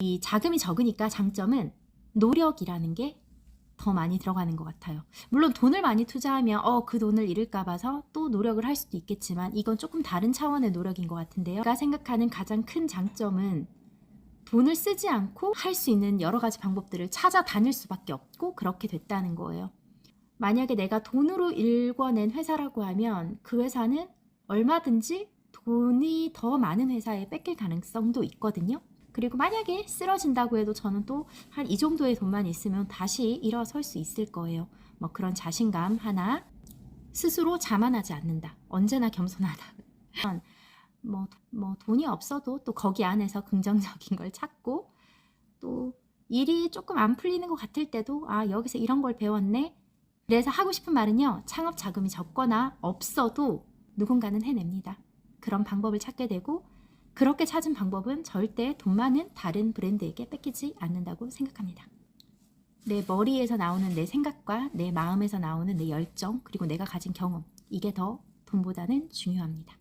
이 자금이 적으니까 장점은 노력이라는 게 더 많이 들어가는 것 같아요. 물론 돈을 많이 투자하면 어 그 돈을 잃을까 봐서 또 노력을 할 수도 있겠지만 이건 조금 다른 차원의 노력인 것 같은데요. 제가 생각하는 가장 큰 장점은 돈을 쓰지 않고 할 수 있는 여러 가지 방법들을 찾아다닐 수밖에 없고 그렇게 됐다는 거예요. 만약에 내가 돈으로 일궈낸 회사라고 하면 그 회사는 얼마든지 돈이 더 많은 회사에 뺏길 가능성도 있거든요. 그리고 만약에 쓰러진다고 해도 저는 또 한 이 정도의 돈만 있으면 다시 일어설 수 있을 거예요. 뭐 그런 자신감 하나. 스스로 자만하지 않는다. 언제나 겸손하다. 뭐, 뭐 돈이 없어도 또 거기 안에서 긍정적인 걸 찾고 또 일이 조금 안 풀리는 것 같을 때도 아 여기서 이런 걸 배웠네. 그래서 하고 싶은 말은요. 창업 자금이 적거나 없어도 누군가는 해냅니다. 그런 방법을 찾게 되고 그렇게 찾은 방법은 절대 돈 많은 다른 브랜드에게 뺏기지 않는다고 생각합니다. 내 머리에서 나오는 내 생각과 내 마음에서 나오는 내 열정 그리고 내가 가진 경험 이게 더 돈보다는 중요합니다.